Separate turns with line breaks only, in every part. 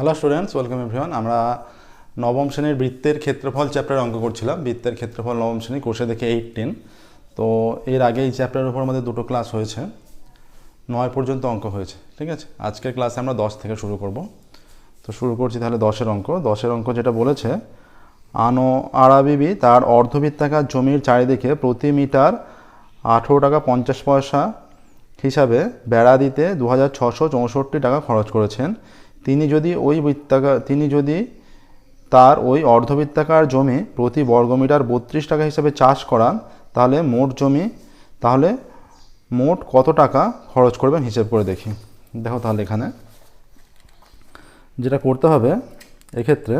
Hello students welcome everyone আমরা নবম শ্রেণির বৃত্তের ক্ষেত্রফল চ্যাপ্টার অঙ্ক করছিলাম। বৃত্তের ক্ষেত্রফল নবম শ্রেণি কোষে দেখে এইটিন তো এর আগে এই চ্যাপ্টারের উপর আমাদের দুটো ক্লাস হয়েছে। নয় পর্যন্ত অঙ্ক হয়েছে, ঠিক আছে? আজকের ক্লাসে আমরা দশ থেকে শুরু করব। তো শুরু করছি তাহলে দশের অঙ্ক। দশের অঙ্ক যেটা বলেছে, আনো আরাবিবি তার অর্ধবৃত্তাকার জমির চারিদিকে প্রতি মিটার আঠেরো টাকা পঞ্চাশ পয়সা হিসাবে বেড়া দিতে দু টাকা খরচ করেছেন। তিনি যদি ওই বৃত্তাকার, তিনি যদি তার ওই অর্ধবৃত্তাকার জমি প্রতি বর্গমিটার বত্রিশ টাকা হিসাবে চাষ করান, তাহলে মোট জমি, তাহলে মোট কত টাকা খরচ করবেন হিসেব করে দেখি। দেখো তাহলে এখানে। যেটা করতে হবে এক্ষেত্রে,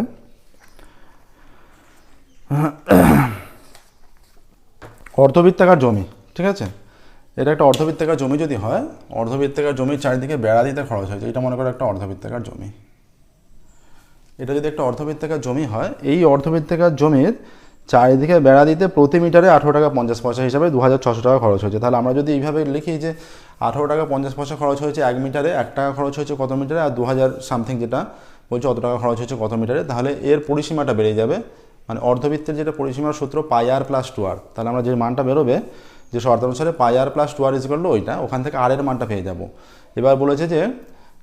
অর্ধবৃত্তাকার জমি, ঠিক আছে? এটা একটা অর্ধবৃত্তাকার জমি যদি হয়, অর্ধবৃত্তাকার জমির চারিদিকে বেড়া দিতে খরচ হয়েছে এটা মনে করো একটা অর্ধবৃত্তাকার জমি। এটা যদি একটা অর্ধবৃত্তাকার জমি হয়, এই অর্ধবৃত্তাকার জমির চারিদিকে বেড়া দিতে প্রতি মিটারে আঠেরো টাকা পঞ্চাশ পয়সা হিসাবে দু হাজার ছশো টাকা খরচ হয়েছে। তাহলে আমরা যদি এইভাবে লিখি যে আঠেরো টাকা পঞ্চাশ পয়সা খরচ হয়েছে এক মিটারে, এক টাকা খরচ হয়েছে কত মিটারে, আর দু হাজার সামথিং যেটা বলছে অত টাকা খরচ হয়েছে কত মিটারে, তাহলে এর পরিসীমাটা বেড়ে যাবে। মানে অর্ধবৃত্তের যেটা পরিসীমার সূত্র পাই আর প্লাস টু আর, তাহলে আমরা যে মানটা বেরোবে যে শর্ত অনুসারে pi r plus two r is করল ওইটা, ওখান থেকে আর এর মানটা পেয়ে যাব। এবার বলেছে যে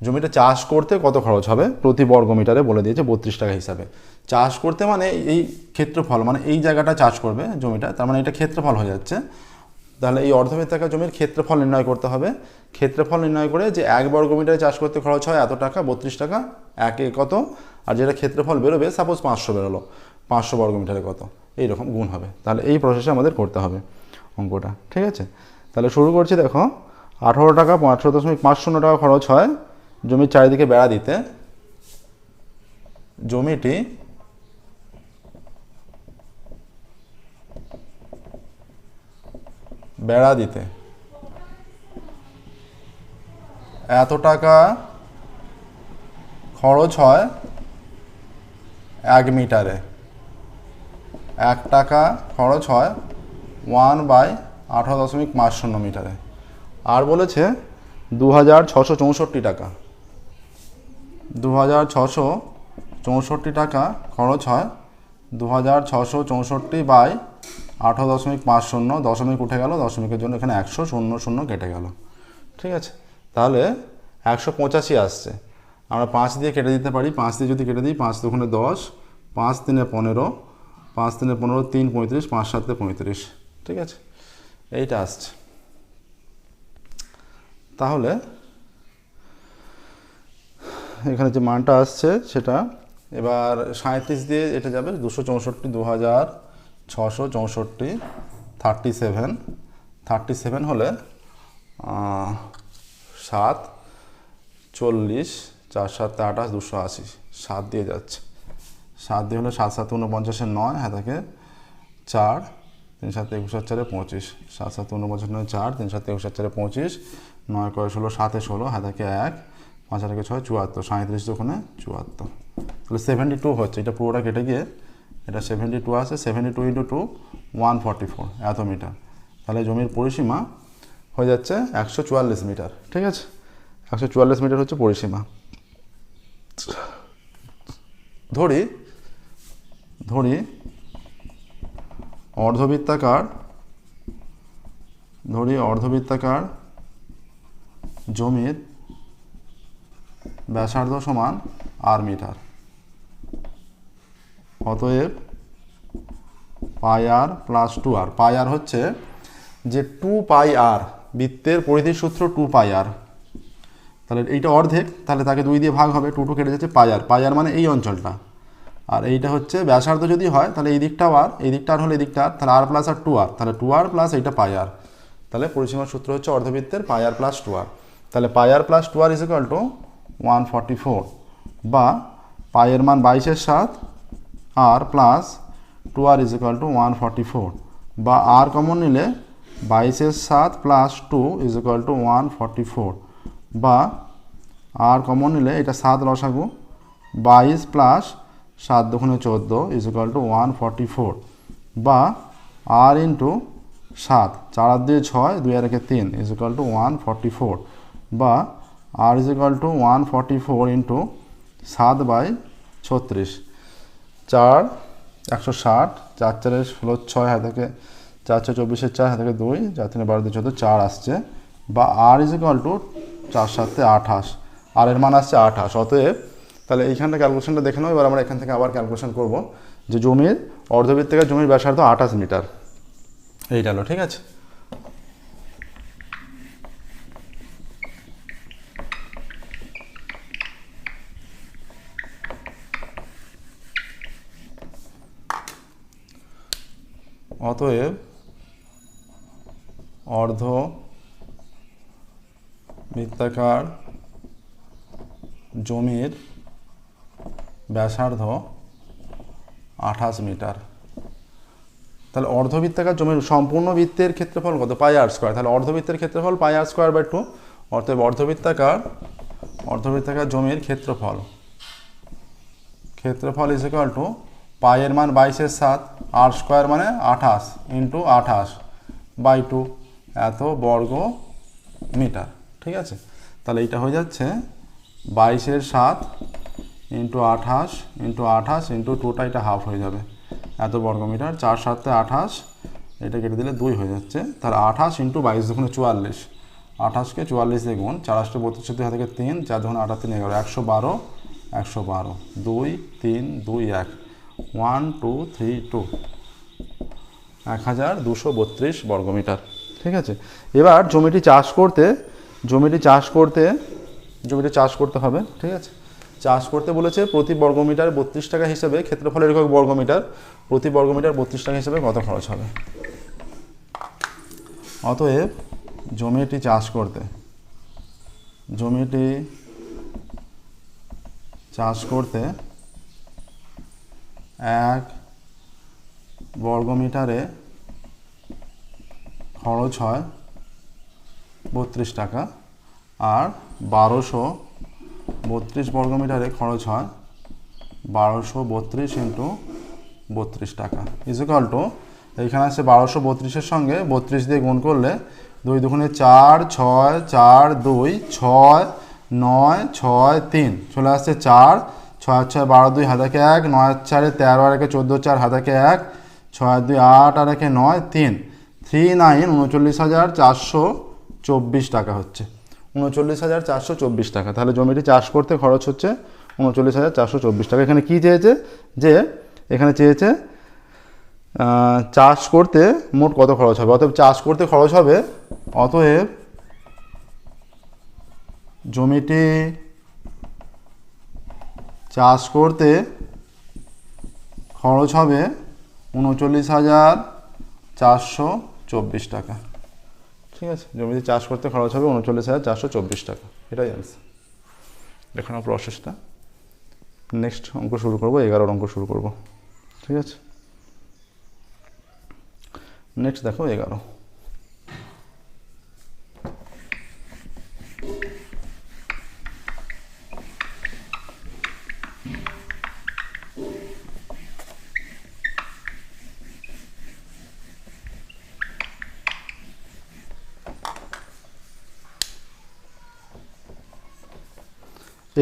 জমিটা চাষ করতে কত খরচ হবে? প্রতি বর্গ মিটারে বলে দিয়েছে বত্রিশ টাকা হিসাবে। চাষ করতে মানে এই ক্ষেত্রফল মানে এই জায়গাটা চাষ করবে জমিটা, তার মানে এটা ক্ষেত্রফল হয়ে যাচ্ছে। তাহলে এই অর্ধবৃত্তাকার জমির ক্ষেত্রফল নির্ণয় করতে হবে। ক্ষেত্রফল নির্ণয় করে যে এক বর্গ মিটারে চাষ করতে খরচ হয় এত টাকা, বত্রিশ টাকা, একে কত? আর যেটা ক্ষেত্রফল বেরোবে সাপোজ পাঁচশো বেরোলো, পাঁচশো বর্গ মিটারে কত? এইরকম গুণ হবে। তাহলে এই প্রসেসে আমাদের করতে হবে। অঙ্কটা, ঠিক আছে? তাহলে শুরু করছি, দেখো। আঠারো টাকা আঠারো দশমিক পাঁচ শূন্য টাকা খরচ হয় জমির চারিদিকে বেড়া দিতে। জমিটি বেড়া দিতে। এত টাকা খরচ হয় এক মিটারে। এক টাকা খরচ হয় ওয়ান বাই আঠারো দশমিক পাঁচ শূন্য মিটারে। আর বলেছে দু হাজার ছশো চৌষট্টি টাকা। দু হাজার ছশো চৌষট্টি টাকা খরচ হয় দু হাজার ছশো চৌষট্টি বাই আঠারো দশমিক পাঁচ শূন্য, দশমিক উঠে গেল, দশমিকের জন্য এখানে একশো শূন্য শূন্য কেটে গেল। ঠিক আছে? তাহলে একশো পঁচাশি আসছে। আমরা পাঁচ দিয়ে কেটে দিতে পারি। পাঁচ দিয়ে যদি কেটে দিই, পাঁচ দুগুণে দশ, পাঁচ তিনে পনেরো, পাঁচ তিনে পনেরো তিন পঁয়ত্রিশ, পাঁচ সাতে পঁয়ত্রিশ। ঠিক আছে? এইটা আসছে তাহলে, এখানে যে মানটা আসছে সেটা, এবার সাঁত্রিশ দিয়ে এটা যাবে দুশো চৌষট্টি, দু হাজার ছশো চৌষট্টি থার্টি সেভেন থার্টি সেভেন হলে সাত, চল্লিশ, চার, সাতে, আঠাশ, দুশো আশি। সাত দিয়ে যাচ্ছে। সাত দিয়ে হলে সাত সাত উনপঞ্চাশের নয় হ্যাঁ থাকে চার তিন সাত একুশ সাত চারে পঁচিশ, সাত সাত উনপঞ্চাশ নয়, চার, তিন সাত একুশ সাত চারে পঁচিশ, নয় কয় ষোলো, সাতে ষোলো থাকে এক পাঁচ আটকে ছয়, চুয়াত্তর, সাঁত্রিশ ওখানে চুয়াত্তর। তাহলে সেভেন্টি টু হচ্ছে, এটা পুরোটা কেটে গিয়ে এটা সেভেন্টি টু আছে seventy two into two one forty four এত মিটার। তাহলে জমির পরিসীমা হয়ে যাচ্ছে একশো চুয়াল্লিশ মিটার, ঠিক আছে? একশো চুয়াল্লিশ মিটার হচ্ছে পরিসীমা। ধরি ধরি অর্ধবৃত্তাকার, ধরি অর্ধবৃত্তাকার জমির ব্যাসার্ধ সমান আর মিটার। অতএব পাই আর প্লাস টু আর পাই আর হচ্ছে যে টু পাই আর বৃত্তের পরিধির সূত্র টু পাই আর তাহলে এইটা অর্ধেক, তাহলে তাকে দুই দিয়ে ভাগ হবে টু টু কেটে যাচ্ছে পাই আর পাই আর মানে এই অঞ্চলটা। আর এইটা হচ্ছে ব্যাসার্ধ যদি হয়, তাহলে এই দিকটাও আর এই দিকটা আর হলে এই দিকটা আর, তাহলে আর প্লাস আর টু আর তাহলে টু আর প্লাস এইটা পাই আর তাহলে পরিসীমার সূত্র হচ্ছে অর্ধবৃত্তের পাই আর প্লাস টু আর তাহলে pi r plus two r is equal to one forty four বা পায়ের মান বাইশের সাত r plus two r is equal to one forty four বা আর কমন নিলে বাইশের সাত plus two is equal to one forty four বা আর কমন নিলে এটা সাত লসাগু, বাইশ প্লাস সাত দুগুণে চোদ্দ is equal to one forty four বা আর ইন্টু সাত, চার আর দুই ছয়, দুই আর একে তিন is equal to one forty four বা r is equal to one forty four into সাত বাই ছত্রিশ। চার, একশো ষাট, চার চারের ষোলো ছয় হাত থেকে, চার ছয় চব্বিশের চার হাত থেকে দুই, চার তিনে বারো দুই চোদ্দ, চার আসছে বা আর ইজ ইকাল টু চার সাতে আঠাশ আর এর মান আসছে আঠাশ, অতএব তাহলে এইখানটা ক্যালকুলেশনটা দেখে নেব এবার আমরা এখান থেকে আবার ক্যালকুলেশন করব যে জমির অর্ধবৃত্তাকার জমির ব্যাসার্ধ আঠাশ মিটার। এইটা হলো, ঠিক আছে? অতএব অর্ধ বৃত্তাকার জমির ব্যাসার্ধ আঠাশ মিটার। তাহলে অর্ধবৃত্তাকার জমির সম্পূর্ণ বৃত্তের ক্ষেত্রফল কত? পাই আর স্কোয়ার তাহলে অর্ধবৃত্তের ক্ষেত্রফল pi r square by two অর্থাৎ অর্ধবৃত্তাকার অর্ধবৃত্তাকার জমির ক্ষেত্রফল। ক্ষেত্রফল ইজ ইকাল টু পায়ের মান বাইশের সাত আর স্কোয়ার মানে আঠাশ ইন্টু আঠাশ বাই টু এত বর্গ মিটার। ঠিক আছে? তাহলে এইটা হয়ে যাচ্ছে বাইশের সাত ইন্টু আঠাশ ইন্টু আঠাশ ইন্টু টুটা এটা হাফ হয়ে যাবে। এত বর্গ মিটার চার সাতে আঠাশ, এটা কেটে দিলে দুই হয়ে যাচ্ছে। তাহলে আঠাশ ইন্টু বাইশ দুগুণে চুয়াল্লিশ। আঠাশকে চুয়াল্লিশ গুণ, চার আসতে বত্রিশ দুই থেকে তিন, চার দুগুণে আঠাশ তিন এগারো একশো বারো একশো বারো। দুই, তিন, দুই, এক। ওয়ান টু থ্রি টু এক হাজার দুশো বত্রিশ বর্গমিটার। ঠিক আছে? এবার জমিটি চাষ করতে, জমিটি চাষ করতে, জমিটি চাষ করতে হবে। ঠিক আছে? চাষ করতে বলেছে প্রতি বর্গমিটার বত্রিশ টাকা হিসেবে ক্ষেত্রফলের একক বর্গমিটার। প্রতি বর্গমিটার বত্রিশ টাকা হিসেবে কত খরচ হবে? অতএব জমিটি চাষ করতে, জমিটি চাষ করতে এক বর্গমিটারে খরচ হয় বত্রিশ টাকা আর বারোশো বত্রিশ বর্গমিটারে খরচ হয় বারোশো বত্রিশ ইন্টু বত্রিশ টাকা। ইজিকাল টু এইখানে আছে বারোশো বত্রিশের সঙ্গে বত্রিশ দিয়ে গুণ করলে দুই দুগুণে চার, ছয়, চার, দুই, ছয়, নয়, ছয়, তিন। চলে আসছে চার, ছয় ছয়, বারো, দুই হাতাকে এক নয় চারে তেরো, আর একে চোদ্দ, চার হাতাকে এক ছয়, দুই, আট, আর একে নয়, তিন। থ্রি নাইন উনচল্লিশ হাজার চারশো চব্বিশ টাকা হচ্ছে। উনচল্লিশ হাজার চারশো চব্বিশ টাকা। তাহলে জমিটি চাষ করতে খরচ হচ্ছে উনচল্লিশ হাজার চারশো চব্বিশ টাকা। এখানে কী চেয়েছে? যে এখানে চেয়েছে চাষ করতে মোট কত খরচ হবে? অতএব চাষ করতে খরচ হবে, অতএব জমিটি চাষ করতে খরচ হবে উনচল্লিশ হাজার চারশো চব্বিশ টাকা। ঠিক আছে? জমিতে চাষ করতে খরচ হবে উনচল্লিশ হাজার চারশো চব্বিশ টাকা। এটাই অ্যান্সার দেখানো প্রসেসটা নেক্সট অঙ্ক শুরু করব, এগারোর অঙ্ক শুরু করব। ঠিক আছে? নেক্সট দেখো এগারো।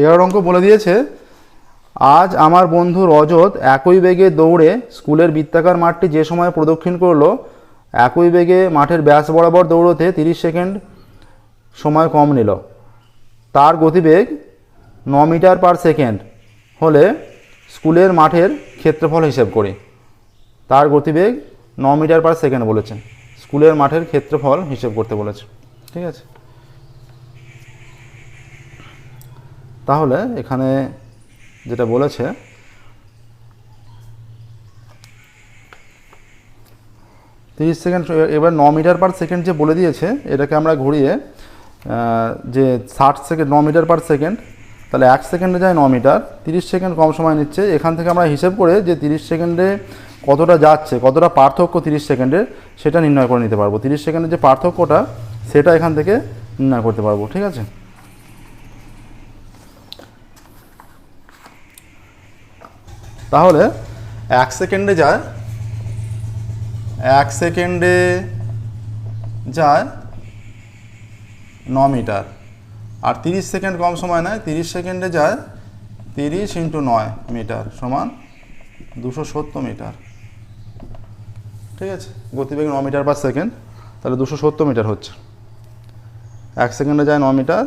এগারো অঙ্ক বলে দিয়েছে, আজ আমার বন্ধু রজত একই বেগে দৌড়ে স্কুলের বৃত্তাকার মাঠটি যে সময় প্রদক্ষিণ করল, একই বেগে মাঠের ব্যাস বরাবর দৌড়তে তিরিশ সেকেন্ড সময় কম নিল। তার গতিবেগ ন মিটার পার সেকেন্ড হলে স্কুলের মাঠের ক্ষেত্রফল হিসেব করি। তার গতিবেগ ন মিটার পার সেকেন্ড বলেছে। স্কুলের মাঠের ক্ষেত্রফল হিসেব করতে বলেছে। ঠিক আছে? তাহলে এখানে যেটা বলেছে, তিরিশ সেকেন্ড, এবার ন মিটার পার সেকেন্ড যে বলে দিয়েছে, এটাকে আমরা ঘুরিয়ে যে ষাট সেকেন্ড, ন মিটার পার সেকেন্ড, তাহলে এক সেকেন্ডে যায় ন মিটার, তিরিশ সেকেন্ড কম সময় নিচ্ছে, এখান থেকে আমরা হিসেব করে যে তিরিশ সেকেন্ডে কতটা যাচ্ছে, কতটা পার্থক্য তিরিশ সেকেন্ডের, সেটা নির্ণয় করে নিতে পারব। তিরিশ সেকেন্ডের যে পার্থক্যটা, সেটা এখান থেকে নির্ণয় করতে পারব, ঠিক আছে? তাহলে এক সেকেন্ডে যায়, এক সেকেন্ডে যায় ন মিটার। আর তিরিশ সেকেন্ড কম সময় নেয়, তিরিশ সেকেন্ডে যায় তিরিশ ইন্টু নয় মিটার সমান দুশো সত্তর মিটার। ঠিক আছে? গতিবেগ ন মিটার পার সেকেন্ড, তাহলে দুশো সত্তর মিটার হচ্ছে। এক সেকেন্ডে যায় ন মিটার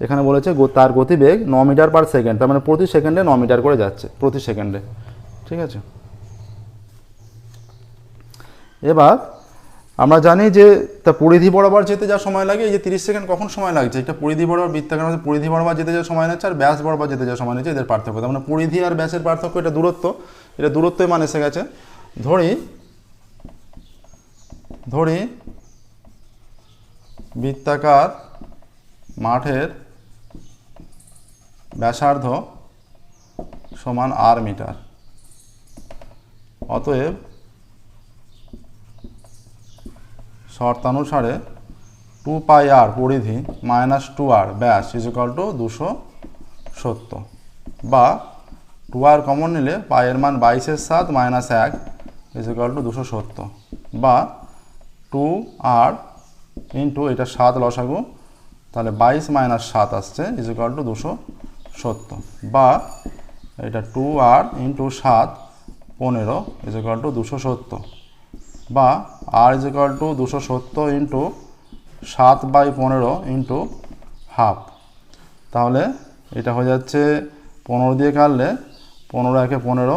এখানে বলেছে তার গতিবেগ ন মিটার পার সেকেন্ড, তার মানে প্রতি সেকেন্ডে ন মিটার করে যাচ্ছে, প্রতি সেকেন্ডে। ঠিক আছে? এবার আমরা জানি যে তা পরিধি বরাবর যেতে যা সময় লাগে, এই যে তিরিশ সেকেন্ড কখন সময় লাগছে? এটা পরিধি বরাবর বৃত্তাকার মধ্যে পরিধি বরাবর যেতে যা সময় লাগছে আর ব্যাস বরাবর যেতে যা সময় লাগছে, এদের পার্থক্য। তার মানে পরিধি আর ব্যাসের পার্থক্য, এটা দূরত্ব, এটা দূরত্বই মান এসে গেছে। ধরি ধরি বৃত্তাকার মাঠের ব্যাসার্ধ সমান আর মিটার। অতএব শর্তানুসারে টু পাই আর পরিধি মাইনাস টু আর ব্যাস ইজিকাল টু দুশো সত্তর। বা টু আর কমন নিলে পায়ের মান বাইশের সাত মাইনাস এক ইজিকাল টু দুশো সত্তর। বা টু আর ইন্টু এটা সাত লসাগু, তাহলে বাইশ মাইনাস সাত আসছে ইজিকাল টু দুশো সত্তর বা এটা টু আর ইন্টু সাত পনেরো ইজিকাল টু দুশো সত্তর। বা আর ইজ ইকাল টু দুশো সত্তর ইন্টু সাত বাই পনেরো ইন্টু হাফ তাহলে এটা হয়ে যাচ্ছে পনেরো দিয়ে কাটলে পনেরো একে পনেরো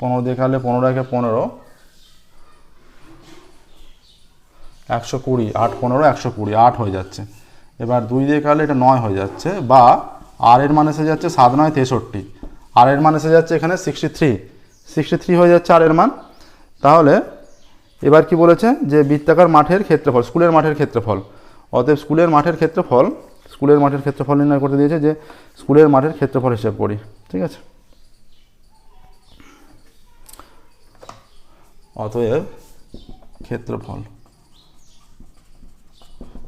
পনেরো দিয়ে কাটলে পনেরো একে পনেরো, একশো কুড়ি, আট পনেরো, একশো কুড়ি, আট হয়ে যাচ্ছে। এবার দুই দিয়ে কাটলে এটা নয় হয়ে যাচ্ছে। বা আর এর মান এসে যাচ্ছে সাত নয় তেষট্টি। আর এর মান এসে যাচ্ছে এখানে সিক্সটি থ্রি সিক্সটি থ্রি হয়ে যাচ্ছে আর এর মান। তাহলে এবার কি বলেছে? যে বৃত্তাকার মাঠের ক্ষেত্রফল, স্কুলের মাঠের ক্ষেত্রফল। অতএব স্কুলের মাঠের ক্ষেত্রফল, স্কুলের মাঠের ক্ষেত্রফল নির্ণয় করতে দিয়েছে যে স্কুলের মাঠের ক্ষেত্রফল হিসেব করি। ঠিক আছে? অতএব ক্ষেত্রফল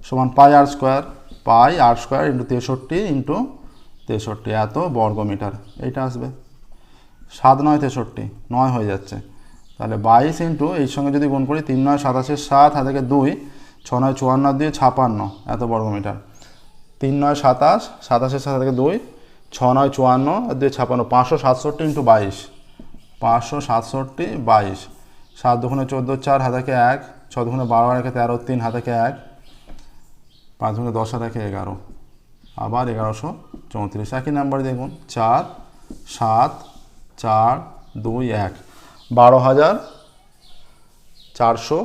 সমান pi r square pi r square into তেষট্টি ইন্টু তেষট্টি, এত বর্গ মিটার এইটা আসবে। সাত নয় তেষট্টি, নয় হয়ে যাচ্ছে। তাহলে বাইশ ইন্টু এই সঙ্গে যদি গুণ করি, তিন নয় সাতাশের সাত, হাত দুই, ছ নয় চুয়ান্ন দিয়ে ছাপান্ন, এত বর্গ মিটার তিন নয় সাতাশ সাতাশের সাত থেকে দুই, ছ নয় চুয়ান্ন দুই ছাপান্ন, পাঁচশো সাতষট্টি ইন্টু বাইশ। পাঁচশো সাতষট্টি, বাইশ। সাত দুগুণে চোদ্দ, চার হাতাকে এক, ছ দুগুণে বারো হাতাকে তেরো, তিন হাতাকে এক, পাঁচ দুগুণে দশ হাতাকে এগারো। আবার এগারোশো চৌত্রিশ। একই নাম্বার দেখুন, চার, সাত, চার, দুই, এক। বারো হাজার চারশো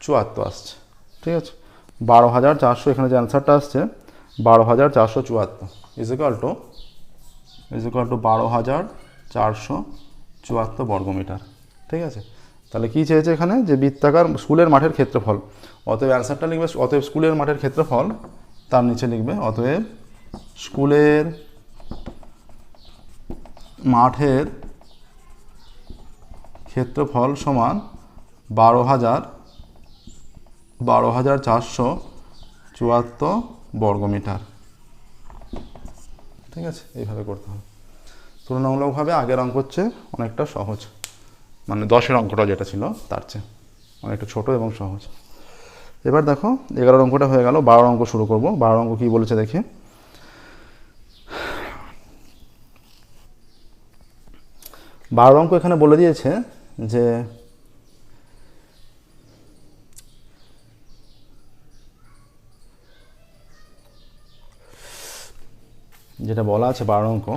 চুয়াত্তর আসছে। ঠিক আছে? বারো হাজার চারশো, এখানে যে অ্যান্সারটা আসছে, বারো হাজার চারশো চুয়াত্তর। ইজিকাল টু ইজিকাল টু বারো হাজার চারশো চুয়াত্তর বর্গমিটার। ঠিক আছে? তাহলে কী চেয়েছে এখানে? যে বৃত্তাকার স্কুলের মাঠের ক্ষেত্রফল। অতএব অ্যান্সারটা লিখবে, অতএব স্কুলের মাঠের ক্ষেত্রফল তার নিচে লিখবে, অতএব স্কুলের মাঠের ক্ষেত্রফল সমান বারো হাজার বারো হাজার চারশো চুয়াত্তর বর্গমিটার। ঠিক আছে? এইভাবে করতে হবে। তুলনামূলকভাবে আগের অঙ্ক হচ্ছে অনেকটা সহজ। মানে দশের অঙ্কটা যেটা ছিল, তার চেয়ে অনেকটা ছোট এবং সহজ। এবার দেখো, এগারোর অঙ্কটা হয়ে গেল, বারোর অঙ্ক শুরু করব। বারোর অঙ্ক কী বলেছে দেখি। বারো অঙ্ক এখানে বলে দিয়েছে যে যেটা বলা আছে বারো অঙ্ক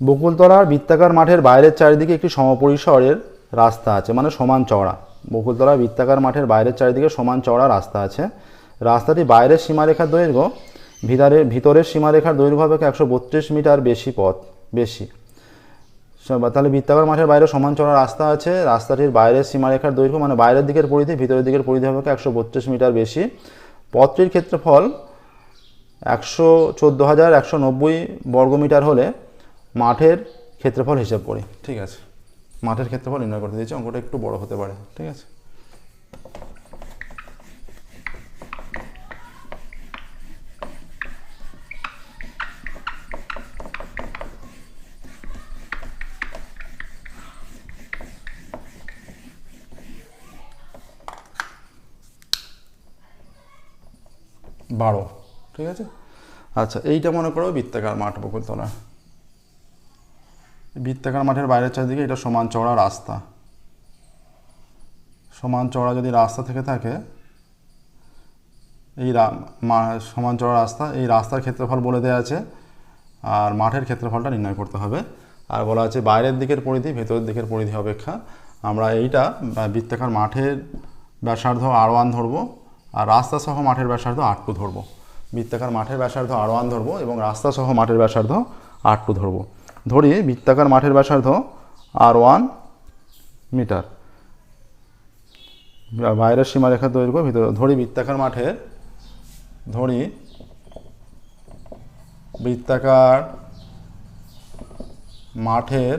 বকুলতলার বৃত্তাকার মাঠের বাইরের চারিদিকে একটি সমপরিসরের রাস্তা আছে মানে সমান চওড়া। বকুলতলা বৃত্তাকার মাঠের বাইরের চারিদিকে সমান চওড়া রাস্তা আছে। রাস্তাটি বাইরের সীমারেখার দৈর্ঘ্য ভিতরে ভিতরের সীমারেখার দৈর্ঘ্য হবে একশো বত্রিশ মিটার বেশি পথ, বেশি। তাহলে বৃত্তাকার মাঠের বাইরে সমান চওড়া রাস্তা আছে। রাস্তাটির বাইরের সীমারেখার দৈর্ঘ্য মানে বাইরের দিকের পরিধি, ভিতরের দিকের পরিধি হবে একশো বত্রিশ মিটার বেশি। পথটির ক্ষেত্রফল একশো চোদ্দ হাজার একশো নব্বই বর্গমিটার হলে মাঠের ক্ষেত্রফল হিসাব করি। ঠিক আছে। মাঠের ক্ষেত্রফল নির্ণয় করতে দিয়েছি, অঙ্কটা একটু বড় হতে পারে। ঠিক আছে? বারো, ঠিক আছে? আচ্ছা এইটা মনে করো বৃত্তাকার মাঠ বকুলতলা বৃত্তাকার মাঠের বাইরের চারদিকে এটা সমান চওড়া রাস্তা। সমান চওড়া যদি রাস্তা থেকে থাকে, এই সমান চওড়া রাস্তা, এই রাস্তার ক্ষেত্রফল বলে দেওয়া আছে, আর মাঠের ক্ষেত্রফলটা নির্ণয় করতে হবে। আর বলা আছে বাইরের দিকের পরিধি, ভেতরের দিকের পরিধি অপেক্ষা। আমরা এইটা বৃত্তাকার মাঠের ব্যাসার্ধ আর ওয়ান ধরবো। আর রাস্তা সহ মাঠের ব্যাসার্ধ টু ধরবো। বৃত্তাকার মাঠের ব্যাসার্ধ আর ওয়ান ধরবো এবং রাস্তা সহ মাঠের ব্যাসার্ধ টু ধরবো। ধরি বৃত্তাকার মাঠের ব্যাসার্ধ আর ওয়ান মিটার। বাইরের সীমারেখার দৈর্ঘ্য ভিতরে ধরি বৃত্তাকার মাঠের, ধরি বৃত্তাকার মাঠের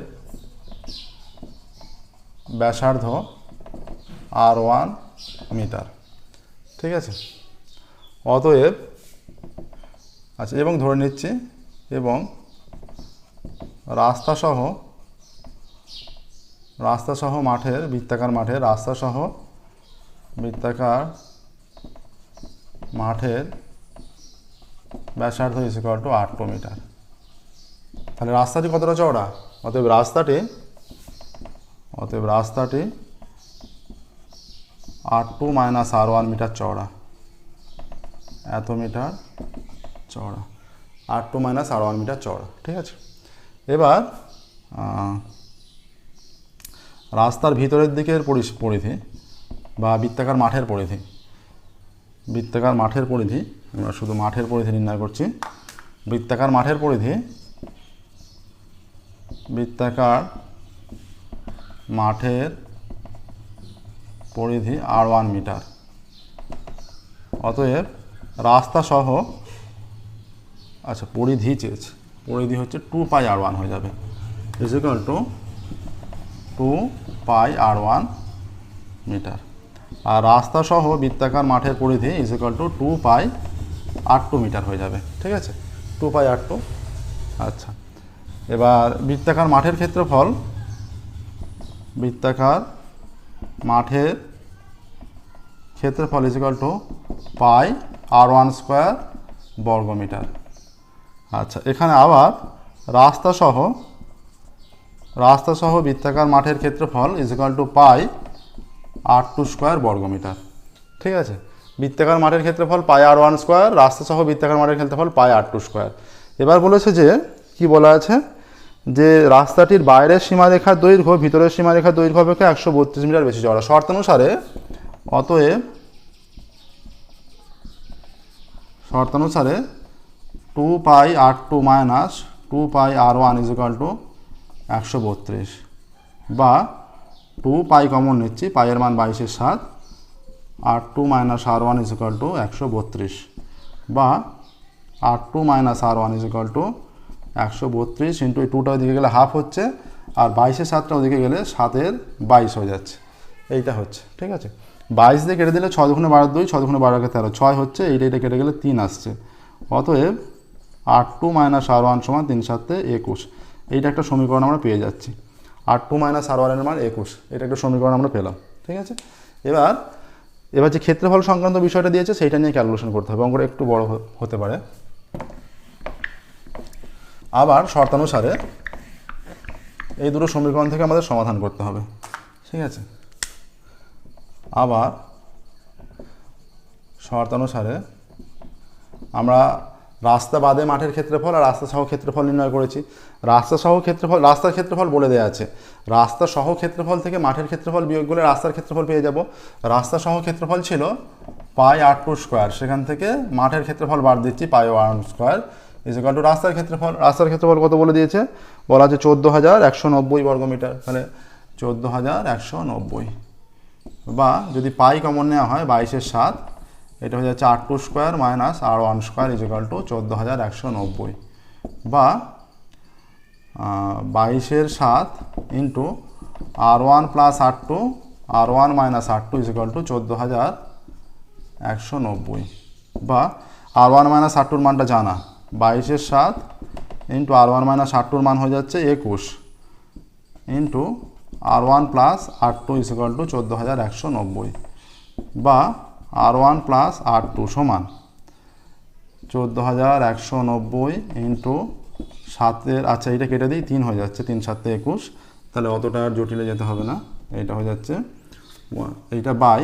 ব্যাসার্ধ আর ওয়ান মিটার। ঠিক আছে? অতএব আচ্ছা এবং ধরে নিচ্ছি, এবং রাস্তাসহ রাস্তাসহ মাঠের, বৃত্তাকার মাঠের, রাস্তাসহ বৃত্তাকার মাঠের ব্যাসার্ধ ইস ইকুয়াল টু আট মিটার। তাহলে রাস্তাটি কতটা চওড়া? অতএব রাস্তাটি অতএব রাস্তাটি r two minus r one metre চওড়া। এত মিটার চওড়া। R two minus r one metre চওড়া, ঠিক আছে? এবার রাস্তার ভিতরের দিকের পরিধি বা বৃত্তাকার মাঠের পরিধি। বৃত্তাকার মাঠের পরিধি, আমরা শুধু মাঠের পরিধি নির্ণয় করছি। বৃত্তাকার মাঠের পরিধি, বৃত্তাকার মাঠের পরিধি আর ওয়ান মিটার। অতএব রাস্তা সহ আচ্ছা পরিধি চেয়েছে। পরিধি হচ্ছে টু পাই আর ওয়ান হয়ে যাবে। Is equal to two pi r one metre. আর রাস্তা সহ বৃত্তাকার মাঠের পরিধি is equal to two pi r two metre হয়ে যাবে। ঠিক আছে? Two pi r two. আচ্ছা। এবার বৃত্তাকার মাঠের ক্ষেত্রফল, বৃত্তাকার মাঠের ক্ষেত্রফল is equal to pi r one square বর্গ মিটার আচ্ছা এখানে আবার রাস্তা সহ রাস্তা সহ বৃত্তাকার মাঠের ক্ষেত্রফল is equal to pi r two square বর্গমিটার। ঠিক আছে? বৃত্তাকার মাঠের ক্ষেত্রফল পাই আর ওয়ান স্কোয়ার রাস্তা সহ বৃত্তাকার মাঠের ক্ষেত্রফল পাই আর টু স্কোয়ার এবার বলেছে যে, কি বলা আছে? যে রাস্তাটির বাইরের সীমারেখার দৈর্ঘ্য, ভিতরের সীমারেখার দৈর্ঘ্য অপেক্ষা একশো বত্রিশ মিটার বেশি চওড়া। শর্তানুসারে অতএব শর্তানুসারে two pi r two minus two pi r one is equal to একশো বত্রিশ। বা টু পাই কমন নিচ্ছি পাইয়ের মান বাইশের সাত, r two minus r one is equal to একশো বত্রিশ। বা r two minus r one is equal to একশো বত্রিশ ইন্টু টুটা ওদিকে গেলে হাফ হচ্ছে, আর বাইশের সাতটা ওদিকে গেলে সাতের বাইশ হয়ে যাচ্ছে। এইটা হচ্ছে, ঠিক আছে? বাইশ দিয়ে কেটে দিলে ছয় দুগুণে বারো দুই, ছয় দুগুণে বারো একে তেরো, ছয় হচ্ছে, এইটা এটা কেটে গেলে তিন আসছে। অতএব আট টু মাইনাস আর ওয়ান সমান তিন সাতে একুশ। এইটা একটা সমীকরণ আমরা পেয়ে যাচ্ছি। আট টু মাইনাস আর ওয়ানের মান একুশ। এটা একটা সমীকরণ আমরা পেলাম, ঠিক আছে? এবার এবার যে ক্ষেত্রফল সংক্রান্ত বিষয়টা দিয়েছে, সেইটা নিয়ে ক্যালকুলেশন করতে হবে। অঙ্কটা একটু বড় হতে পারে। আবার শর্তানুসারে এই দুটো সমীকরণ থেকে আমাদের সমাধান করতে হবে। ঠিক আছে? আবার শর্তানুসারে আমরা রাস্তা বাদে মাঠের ক্ষেত্রফল আর রাস্তা সহ ক্ষেত্রফল নির্ণয় করেছি। রাস্তা সহ ক্ষেত্রফল, রাস্তার ক্ষেত্রফল বলে দেওয়া আছে। রাস্তা সহ ক্ষেত্রফল থেকে মাঠের ক্ষেত্রফল বিয়োগ করলে রাস্তার ক্ষেত্রফল পেয়ে যাব। রাস্তা সহ ক্ষেত্রফল ছিল পাই আট টু স্কোয়ার। সেখান থেকে মাঠের ক্ষেত্রফল বাদ দিচ্ছি pi one square. Is equal to রাস্তার ক্ষেত্রফল রাস্তার ক্ষেত্রফল কত বলে দিয়েছে? বলা আছে চোদ্দ হাজার একশো নব্বই বর্গমিটার তাহলে চোদ্দ হাজার একশো নব্বই। বা যদি পাই কমন নেওয়া হয়, বাইশের সাত, এটা হয়ে যাচ্ছে আট two square minus r one square is equal to চোদ্দ হাজার একশো নব্বই। বা বাইশের সাত into r one plus r two, r one minus r two is equal to চোদ্দ হাজার একশো নব্বই। বা, আর ওয়ান মাইনাস আর টুর মানটা জানা। বাইশের সাত into r one minus r টুর মান হয়ে যাচ্ছে একুশ into r one plus r two is equal to চোদ্দ হাজার একশো নব্বই বা r one plus r two সমান চোদ্দ হাজার একশো নব্বই ইন্টু সাতের আচ্ছা এটা কেটে দিই, তিন হয়ে যাচ্ছে, তিন সাতে একুশ। তাহলে অতটা আর জটিলে যেতে হবে না, এইটা হয়ে যাচ্ছে এইটা বাই,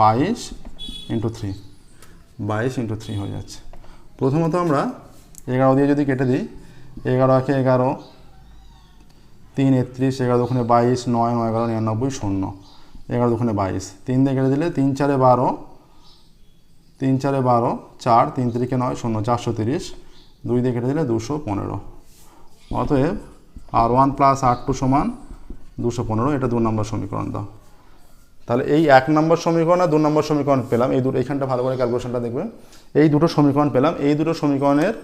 বাইশ ইন্টু থ্রি বাইশ ইন্টু থ্রি হয়ে যাচ্ছে। প্রথমত আমরা এগারো দিয়ে যদি কেটে দিই, এগারো একে এগারো, তিন একত্রিশ, এগারো দোকানে বাইশ, নয় নয়, এগারো, নিরানব্বই, শূন্য। এগারো দোকানে বাইশ। তিন দিয়ে কেটে দিলে তিন চারে বারো, তিন চারে বারো, চার, তিন তিরিকে নয়, শূন্য, চারশো তিরিশ। দুই দিয়ে কেটে দিলে দুশো পনেরো। অতএব r one plus r two সমান দুশো পনেরো, এটা দু নম্বর সমীকরণ দাও। তাহলে এই এক নম্বর সমীকরণ আর দু নম্বর সমীকরণ পেলাম। এই দু এইখানটা ভালো করে ক্যালকুলেশনটা দেখবে। এই দুটো সমীকরণ পেলাম। এই দুটো সমীকরণের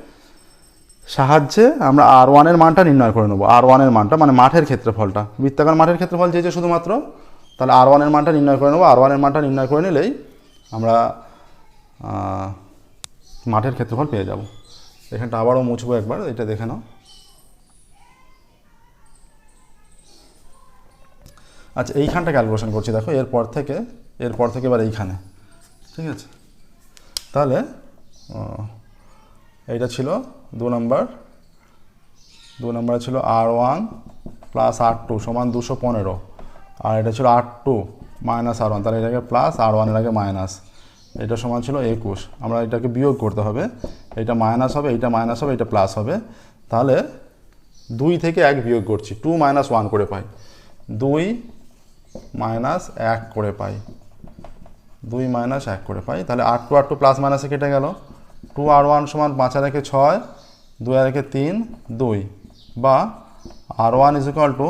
সাহায্যে আমরা আর ওয়ানের মানটা নির্ণয় করে নেব। আর ওয়ানের মানটা মানে মাঠের ক্ষেত্রফলটা। বৃত্তাকার মাঠের ক্ষেত্রফল চেয়েছে শুধুমাত্র, তাহলে আর ওয়ানের মানটা নির্ণয় করে নেব। আর ওয়ানের মানটা নির্ণয় করে নিলেই আমরা মাঠের ক্ষেত্রফল পেয়ে যাব। এখানটা আবারও মুছবো একবার, এটা দেখে নাও। আচ্ছা এইখানটা ক্যালকুলেশন করছি, দেখো। এরপর থেকে এরপর থেকে এবার এইখানে। ঠিক আছে? তাহলে এইটা ছিল দু নম্বর। দু নম্বরে ছিল R one plus R two সমান দুশো পনেরো। আর এটা ছিল R two minus R one, তাহলে এটাকে প্লাস আর ওয়ানের আগে মাইনাস। এটা সমান ছিল একুশ। আমরা এটাকে বিয়োগ করতে হবে। এটা মাইনাস হবে, এইটা মাইনাস হবে এটা প্লাস হবে। তাহলে দুই থেকে এক বিয়োগ করছি। টু মাইনাস ওয়ান করে পাই। দুই মাইনাস এক করে পাই। দুই মাইনাস এক করে পাই। তাহলে আট টু আট টু প্লাস মাইনাসে কেটে গেল। টু আর ওয়ান সমান পাঁচ আর একে ছয় দুই আর একে তিন দুই। বা R one is equal to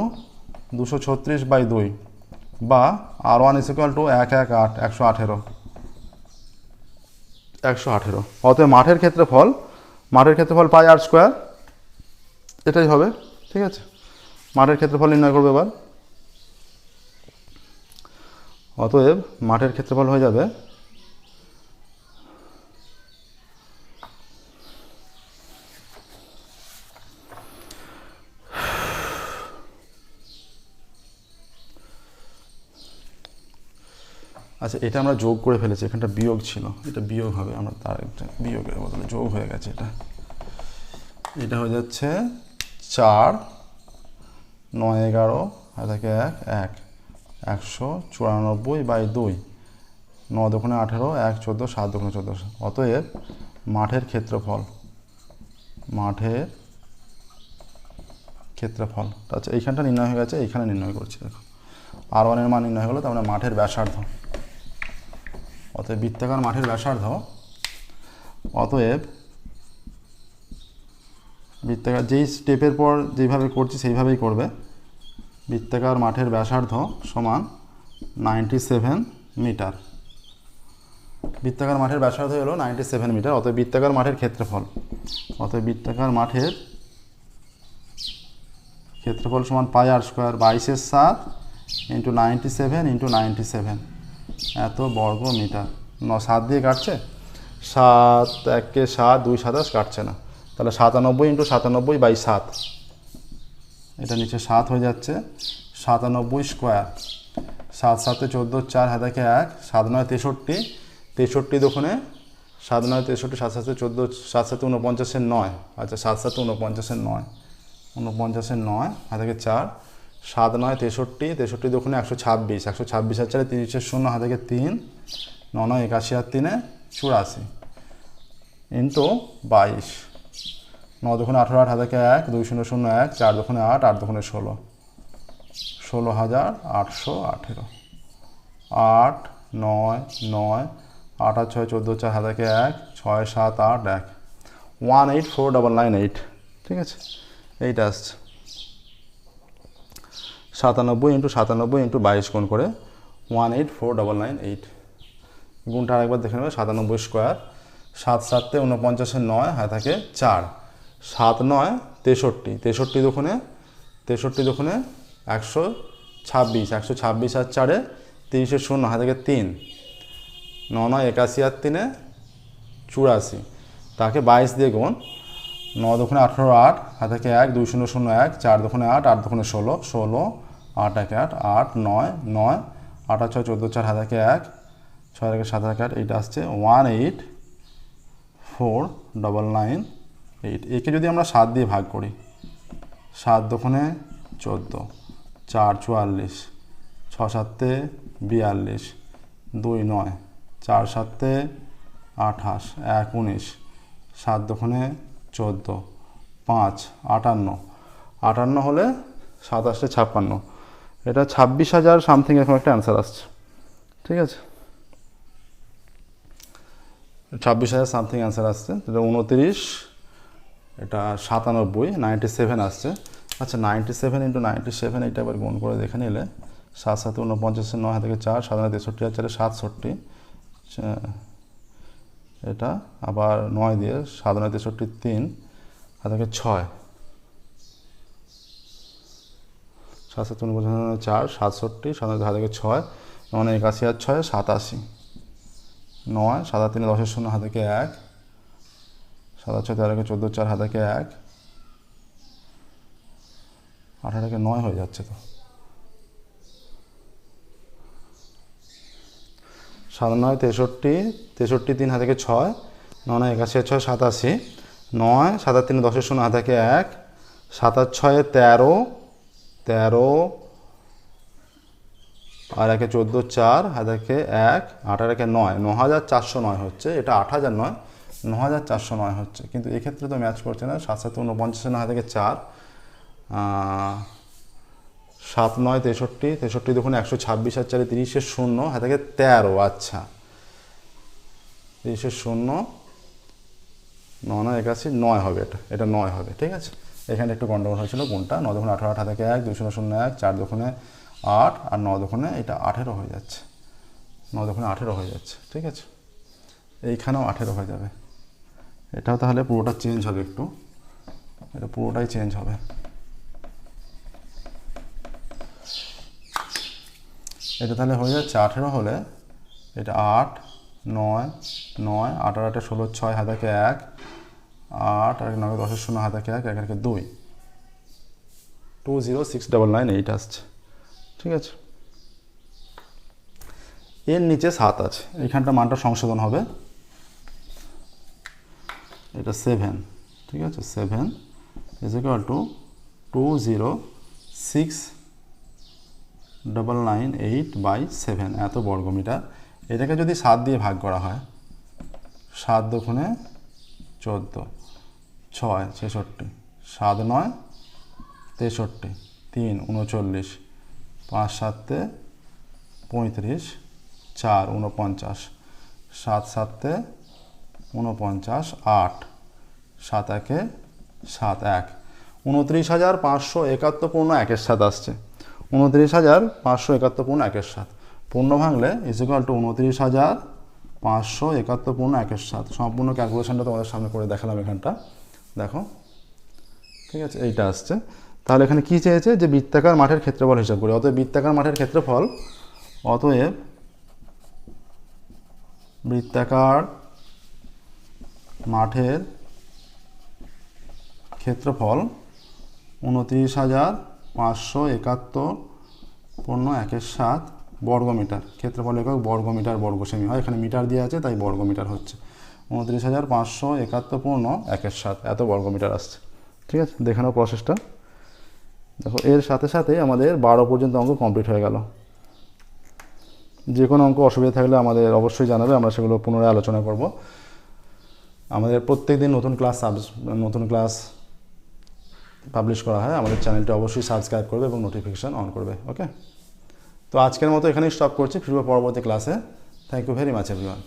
দুশো ছত্রিশ বাই দুই। বা R one is equal to এক এক আট একশো আঠেরো। একশো আঠেরো। অতএব মাঠের ক্ষেত্রফল মাঠের ক্ষেত্রফল পাই আর স্কোয়ার এটাই হবে ঠিক আছে? মাঠের ক্ষেত্রফল নির্ণয় করবে এবার। অতএব মাঠের ক্ষেত্রফল হয়ে যাবে আচ্ছা এটা আমরা যোগ করে ফেলেছি, এখানটা বিয়োগ ছিল, এটা বিয়োগ হবে, আমরা তার একটা বিয়োগের বদলে যোগ হয়ে গেছে এটা। এটা হয়ে যাচ্ছে চার, নয়, এগারো, আর থাকে এক এক। একশো চুরানব্বই বাই দুই। ন দোকানে আঠেরো, এক চোদ্দ, সাত দোকানে চোদ্দ। অতএব মাঠের ক্ষেত্রফল মাঠের ক্ষেত্রফল। আচ্ছা এইখানটা নির্ণয় হয়ে গেছে, এইখানে নির্ণয় করছি, দেখো। আর ওয়ানের মান নির্ণয় হলো, তার মানে মাঠের ব্যাসার্ধ। অতএব বৃত্তাকার মাঠের ব্যাসার্ধ, অতএব বৃত্তাকার যেই স্টেপের পর যেইভাবে করছি, সেইভাবেই করবে। বৃত্তাকার মাঠের ব্যাসার্ধ সমান নাইনটি সেভেন মিটার। বৃত্তাকার মাঠের ব্যাসার্ধ হলো নাইনটি সেভেন মিটার, অতএব বৃত্তাকার মাঠের ক্ষেত্রফল। অতএব বৃত্তাকার মাঠের ক্ষেত্রফল সমান পাই আর স্কোয়ার বাইশের সাত into ninety seven into ninety seven. এত বর্গ মিটার। ন, সাত দিয়ে কাটছে? সাত, একে সাত, দুই সাতাশ কাটছে না। তাহলে সাতানব্বই ইন্টু সাতানব্বই বাই সাত। এটা নিচে সাত হয়ে যাচ্ছে। সাতানব্বই স্কোয়ার সাত, সাতে চোদ্দ, চার হাতাকে এক সাত, নয়, তেষট্টি। তেষট্টি দোকানে সাত, নয়, তেষট্টি, সাত, সাতে চোদ্দ, সাত, সাতে উনপঞ্চাশের নয়। আচ্ছা সাত, সাতে উনপঞ্চাশের নয়। উনপঞ্চাশের নয় হাতাকে চার। সাত, নয়, তেষট্টি তেষট্টি দোকানে একশো ছাব্বিশ। একশো ছাব্বিশ আর চারে তিরিশের শূন্য হাতাকে তিন। ন, নয়, একাশি আর তিনে চুরাশি। ইন্টু বাইশ। ন দোকানে আঠারো আট হাজারকে এক, দুই শূন্য শূন্য এক, চার দোকানে আট আট দোকানে ষোলো। ষোলো হাজার আটশো আঠেরো। আট, নয় নয়, আট আর ছয়, চোদ্দ, চার হাজারকে এক ছয়, সাত, আট, এক। One eight four double nine eight. ঠিক আছে? এইট আসছে। সাতানব্বই ইন্টু সাতানব্বই ইন্টু বাইশ গুণ করে one eight four double nine eight. গুণটা আরেকবার দেখে নেবে, সাতানব্বই স্কোয়ার, সাত সাতে উনপঞ্চাশের নয় হাতে থাকে চার। সাত নয়, তেষট্টি। তেষট্টি দোকানে তেষট্টি দোকানে একশো ছাব্বিশ। একশো ছাব্বিশ আর চারে তিরিশের শূন্য, হাতে থেকে তিন। ন নয়, একাশি আর তিনে চুরাশি। তাকে বাইশ দিয়ে গুণ। ন দোকানে আঠেরো আট, হাত থেকে এক, দুই শূন্য শূন্য এক, চার দোকানে আট আট দোকানে ষোলো ষোলো, আট এক আট আট নয় নয়, আট আর ছয়, চোদ্দ, চার, হাত থেকে এক, ছয় থেকে সাত এক আট, এইটা আসছে one eight four double nine eight একে যদি আমরা সাত দিয়ে ভাগ করি, সাত দোকানে চোদ্দ, চার চুয়াল্লিশ, ছ সাতে বিয়াল্লিশ, দুই নয়, চার সাতে আঠাশ, এক উনিশ, সাত দোকানে চোদ্দ, পাঁচ আটান্ন আটান্ন হলে সাতাশে ছাপ্পান্ন। এটা ছাব্বিশ হাজার সামথিং এখন একটা অ্যান্সার আসছে। ঠিক আছে? ছাব্বিশ হাজার সামথিং অ্যান্সার আসছে। এটা উনতিরিশ এটা সাতানব্বই নাইনটি সেভেন আসছে। আচ্ছা ninety seven into ninety seven এটা এবার গুণ করে দেখে নিলে সাত সাত উনপঞ্চাশের নয় থেকে চার সাত নয় তেষট্টি আর চারে সাতষট্টি। আচ্ছা, এটা আবার নয় দিয়ে সাত নয় তেষট্টি তিন হাত থেকে ছয়। সাত সাত উনপঞ্চাশ চার সাতষট্টি সাত নয় হাত থেকে ছয় মানে একাশি আর ছয় সাতাশি। নয় সাদা তিনে দশের শূন্য হাত থেকে এক। সাদা ছয় তেরোকে চোদ্দ, চার হাত থেকে এক। আঠারোকে নয় হয়ে যাচ্ছে তো। সাত, নয়, তেষট্টি তেষট্টি, তিন হাত থেকে ছয় নয় নয়, একাশি, ছয়, সাতাশি, নয় সাতার তিন দশের শূন্য হাত এক সাতার ছয়ে, তেরো তেরো, আর একে চোদ্দ, চার হাত একে এক আঠার একে নয়, ন হাজার চারশো নয় হচ্ছে, এটা আট হাজার নয় ন হাজার চারশো নয় হচ্ছে। কিন্তু এক্ষেত্রে তো ম্যাচ করছে না সাত সাত উনপঞ্চাশের নয় থেকে চার সাত নয় তেষট্টি তেষট্টি দেখুন একশো ছাব্বিশ আর চারে তিরিশের শূন্য হাত থেকে তেরো আচ্ছা। তিরিশের শূন্য ন নয় একাশি, নয় হবে এটা এটা নয় হবে, ঠিক আছে? এখানে একটু গন্ডগোল হয়েছিল কোনটা? ন দোকানে আঠারো আঠা থেকে এক, দুই শূন্য শূন্য এক, চার দোকানে আট, আর ন দোকানে এটা আঠেরো হয়ে যাচ্ছে। ন দোকানে আঠেরো হয়ে যাচ্ছে, ঠিক আছে? এইখানেও আঠেরো হয়ে যাবে। এটাও তাহলে পুরোটা চেঞ্জ হবে একটু। এটা পুরোটাই চেঞ্জ হবে। এটা তাহলে হয়ে যাচ্ছে আঠেরো হলে এটা আট, নয় নয় আঠারো আটে ষোলো, ছয় হাতাকে এক আট আর নয়, দশের শূন্য হাতাকে এক এক, একে দুই। Two zero six double nine eight আসছে। ঠিক আছে? এর নিচে সাত আছে। এইখানটা মানটা সংশোধন হবে। এটা সেভেন ঠিক আছে? Seven is equal to two zero six double nine eight by seven এত বর্গমিটার। এটাকে যদি সাত দিয়ে ভাগ করা হয়, সাত দোকানে চোদ্দ, ছয় ছেষট্টি, সাত নয় তেষট্টি, তিন উনচল্লিশ, পাঁচ সাতে পঁয়ত্রিশ, চার উনপঞ্চাশ, সাত সাতে উনপঞ্চাশ, আট। সাত একে সাত এক। উনত্রিশ হাজার পাঁচশো একাত্তর পূর্ণ একের সাত আসছে। উনত্রিশ হাজার পাঁচশো একাত্তর পূর্ণ একের সাত পূর্ণ ভাঙলে ইজিক্যাল টু উনত্রিশ হাজার পাঁচশো একাত্তর পূর্ণ একের সাত সম্পূর্ণ ক্যালকুলেশনটা তোমাদের সামনে করে দেখালাম এখানটা। দেখো। ঠিক আছে, এইটা আসছে। তাহলে এখানে কি চেয়েছে? যে বৃত্তাকার মাঠের ক্ষেত্রফল হিসাব করি। অতএব বৃত্তাকার মাঠের ক্ষেত্রফল, অতএব বৃত্তাকার মাঠের ক্ষেত্রফল উনত্রিশ হাজার পাঁচশো একাত্তর পণ্য একের সাত বর্গমিটার। ক্ষেত্রফল একক বর্গমিটার বর্গ সেমি হয়। এখানে মিটার দেওয়া আছে, তাই বর্গমিটার হচ্ছে। উনত্রিশ হাজার পাঁচশো একাত্তর পূর্ণ একের সাত। এত বর্গমিটার আসছে। ঠিক আছে? দেখানো প্রসেসটা। দেখো, এর সাথে সাথে আমাদের বারো পর্যন্ত অঙ্ক কমপ্লিট হয়ে গেল। যে কোনো অঙ্ক অসুবিধা থাকলে আমাদের অবশ্যই জানাবে, আমরা সেগুলো পুনরায় আলোচনা করব। আমাদের প্রত্যেক দিন নতুন ক্লাস নতুন ক্লাস পাবলিশ করা হয়, আমাদের চ্যানেলটি অবশ্যই সাবস্ক্রাইব করবে এবং নোটিফিকেশান অন করবে ওকে তো আজকের মতো এখানেই স্টপ করছি, ফিরবো পরবর্তী ক্লাসে thank you very much everyone